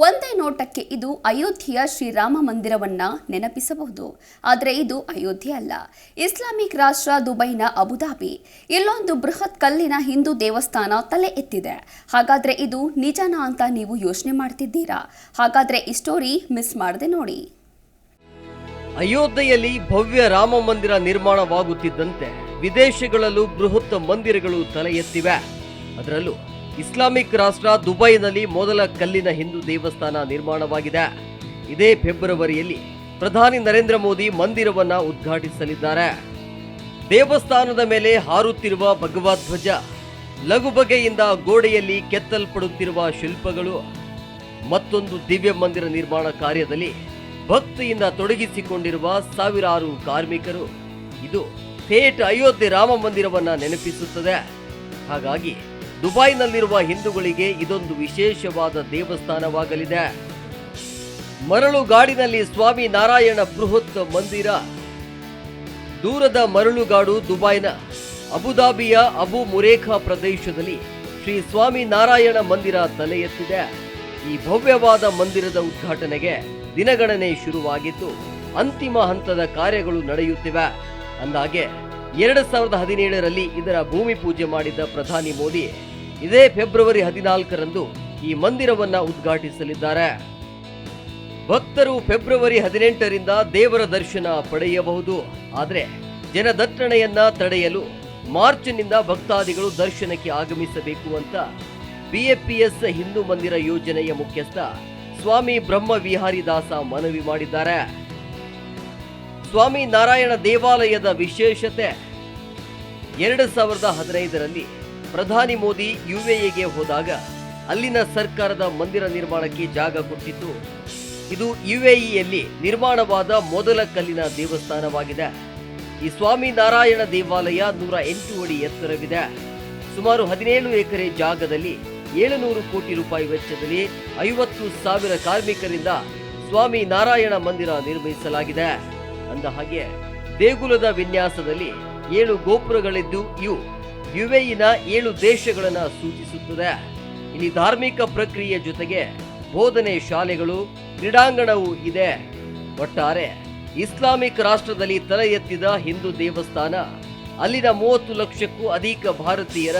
ಒಂದೇ ನೋಟಕ್ಕೆ ಇದು ಅಯೋಧ್ಯೆಯ ಶ್ರೀರಾಮ ಮಂದಿರವನ್ನ ನೆನಪಿಸಬಹುದು. ಆದರೆ ಇದು ಅಯೋಧ್ಯೆ ಅಲ್ಲ. ಇಸ್ಲಾಮಿಕ್ ರಾಷ್ಟ್ರ ದುಬೈನ ಅಬುಧಾಬಿ ಇಲ್ಲೊಂದು ಬೃಹತ್ ಕಲ್ಲಿನ ಹಿಂದೂ ದೇವಸ್ಥಾನ ತಲೆ ಎತ್ತಿದೆ. ಹಾಗಾದ್ರೆ ಇದು ನಿಜನಾ ಅಂತ ನೀವು ಯೋಚನೆ ಮಾಡ್ತಿದ್ದೀರಾ? ಹಾಗಾದ್ರೆ ಈ ಸ್ಟೋರಿ ಮಿಸ್ ಮಾಡದೆ ನೋಡಿ. ಅಯೋಧ್ಯೆಯಲ್ಲಿ ಭವ್ಯ ರಾಮ ಮಂದಿರ ನಿರ್ಮಾಣವಾಗುತ್ತಿದ್ದಂತೆ ವಿದೇಶಗಳಲ್ಲೂ ಬೃಹತ್ ಮಂದಿರಗಳು ತಲೆ ಎತ್ತಿವೆ. ಅದರಲ್ಲೂ ಇಸ್ಲಾಮಿಕ್ ರಾಷ್ಟ್ರ ದುಬೈನಲ್ಲಿ ಮೊದಲ ಕಲ್ಲಿನ ಹಿಂದೂ ದೇವಸ್ಥಾನ ನಿರ್ಮಾಣವಾಗಿದೆ. ಇದೇ ಫೆಬ್ರವರಿಯಲ್ಲಿ ಪ್ರಧಾನಿ ನರೇಂದ್ರ ಮೋದಿ ಮಂದಿರವನ್ನ ಉದ್ಘಾಟಿಸಲಿದ್ದಾರೆ. ದೇವಸ್ಥಾನದ ಮೇಲೆ ಹಾರುತ್ತಿರುವ ಭಗವಧ್ವಜ ಲಘು ಬಗೆಯಿಂದ ಗೋಡೆಯಲ್ಲಿ ಕೆತ್ತಲ್ಪಡುತ್ತಿರುವ ಶಿಲ್ಪಗಳು, ಮತ್ತೊಂದು ದಿವ್ಯ ಮಂದಿರ ನಿರ್ಮಾಣ ಕಾರ್ಯದಲ್ಲಿ ಭಕ್ತಿಯಿಂದ ತೊಡಗಿಸಿಕೊಂಡಿರುವ ಸಾವಿರಾರು ಕಾರ್ಮಿಕರು. ಇದು ಥೇಟ್ ಅಯೋಧ್ಯೆ ರಾಮ ಮಂದಿರವನ್ನ ನೆನಪಿಸುತ್ತದೆ. ಹಾಗಾಗಿ ದುಬೈನಲ್ಲಿರುವ ಹಿಂದೂಗಳಿಗೆ ಇದೊಂದು ವಿಶೇಷವಾದ ದೇವಸ್ಥಾನವಾಗಲಿದೆ. ಮರಳುಗಾಡಿನಲ್ಲಿ ಸ್ವಾಮಿ ನಾರಾಯಣ ಬೃಹತ್ ಮಂದಿರ. ದೂರದ ಮರಳುಗಾಡು ದುಬೈನ ಅಬುದಾಬಿಯ ಅಬು ಮುರೇಖಾ ಪ್ರದೇಶದಲ್ಲಿ ಶ್ರೀ ಸ್ವಾಮಿ ನಾರಾಯಣ ಮಂದಿರ ತಲೆ ಎತ್ತಿದೆ ಈ ಭವ್ಯವಾದ ಮಂದಿರದ ಉದ್ಘಾಟನೆಗೆ ದಿನಗಣನೆ ಶುರುವಾಗಿದ್ದು, ಅಂತಿಮ ಹಂತದ ಕಾರ್ಯಗಳು ನಡೆಯುತ್ತಿವೆ. ಅಂದಾಗೆ ಎರಡು ಸಾವಿರದ ಹದಿನೇಳರಲ್ಲಿ ಇದರ ಭೂಮಿ ಪೂಜೆ ಮಾಡಿದ್ದ ಪ್ರಧಾನಿ ಮೋದಿ ಇದೇ ಫೆಬ್ರವರಿ ಹದಿನಾಲ್ಕರಂದು ಈ ಮಂದಿರವನ್ನ ಉದ್ಘಾಟಿಸಲಿದ್ದಾರೆ. ಭಕ್ತರು ಫೆಬ್ರವರಿ ಹದಿನೆಂಟರಿಂದ ದೇವರ ದರ್ಶನ ಪಡೆಯಬಹುದು. ಆದರೆ ಜನದಟ್ಟಣೆಯನ್ನ ತಡೆಯಲು ಮಾರ್ಚ್ನಿಂದ ಭಕ್ತಾದಿಗಳು ದರ್ಶನಕ್ಕೆ ಆಗಮಿಸಬೇಕು ಅಂತ ಬಿಎಪಿಎಸ್ ಹಿಂದೂ ಮಂದಿರ ಯೋಜನೆಯ ಮುಖ್ಯಸ್ಥ ಸ್ವಾಮಿ ಬ್ರಹ್ಮ ವಿಹಾರಿ ದಾಸ ಮನವಿ ಮಾಡಿದ್ದಾರೆ. ಸ್ವಾಮಿ ನಾರಾಯಣ ದೇವಾಲಯದ ವಿಶೇಷತೆ ಎರಡು ಸಾವಿರದ ಹದಿನೈದರಲ್ಲಿ ಪ್ರಧಾನಿ ಮೋದಿ ಯುಎಇಗೆ ಹೋದಾಗ ಅಲ್ಲಿನ ಸರ್ಕಾರದ ಮಂದಿರ ನಿರ್ಮಾಣಕ್ಕೆ ಜಾಗ ಕೊಟ್ಟಿತ್ತು. ಇದು ಯುಎಇಯಲ್ಲಿ ನಿರ್ಮಾಣವಾದ ಮೊದಲ ಕಲ್ಲಿನ ದೇವಸ್ಥಾನವಾಗಿದೆ. ಈ ಸ್ವಾಮಿ ನಾರಾಯಣ ದೇವಾಲಯ ನೂರ ಎಂಟು ಅಡಿ ಎತ್ತರವಿದೆ. ಸುಮಾರು ಹದಿನೇಳು ಎಕರೆ ಜಾಗದಲ್ಲಿ ಏಳುನೂರು ಕೋಟಿ ರೂಪಾಯಿ ವೆಚ್ಚದಲ್ಲಿ ಐವತ್ತು ಸಾವಿರ ಕಾರ್ಮಿಕರಿಂದ ಸ್ವಾಮಿ ನಾರಾಯಣ ಮಂದಿರ ನಿರ್ಮಿಸಲಾಗಿದೆ. ಅಂದ ಹಾಗೆ ದೇಗುಲದ ವಿನ್ಯಾಸದಲ್ಲಿ ಏಳು ಗೋಪುರಗಳಿದ್ದು ಇವು ಯುಎಇನ ಏಳು ದೇಶಗಳನ್ನು ಸೂಚಿಸುತ್ತದೆ. ಇಲ್ಲಿ ಧಾರ್ಮಿಕ ಪ್ರಕ್ರಿಯೆ ಜೊತೆಗೆ ಬೋಧನೆ ಶಾಲೆಗಳು, ಕ್ರೀಡಾಂಗಣವೂ ಇದೆ. ಒಟ್ಟಾರೆ ಇಸ್ಲಾಮಿಕ್ ರಾಷ್ಟ್ರದಲ್ಲಿ ತಲೆ ಎತ್ತಿದ ಹಿಂದೂ ದೇವಸ್ಥಾನ, ಅಲ್ಲಿನ ಮೂವತ್ತು ಲಕ್ಷಕ್ಕೂ ಅಧಿಕ ಭಾರತೀಯರ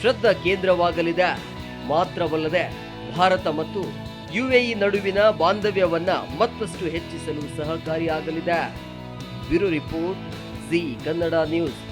ಶ್ರದ್ಧಾ ಕೇಂದ್ರವಾಗಲಿದೆ. ಮಾತ್ರವಲ್ಲದೆ ಭಾರತ ಮತ್ತು ಯುಎಇ ನಡುವಿನ ಬಾಂಧವ್ಯವನ್ನ ಮತ್ತಷ್ಟು ಹೆಚ್ಚಿಸಲು ಸಹಕಾರಿಯಾಗಲಿದೆ. Bureau report Zee Kannada news.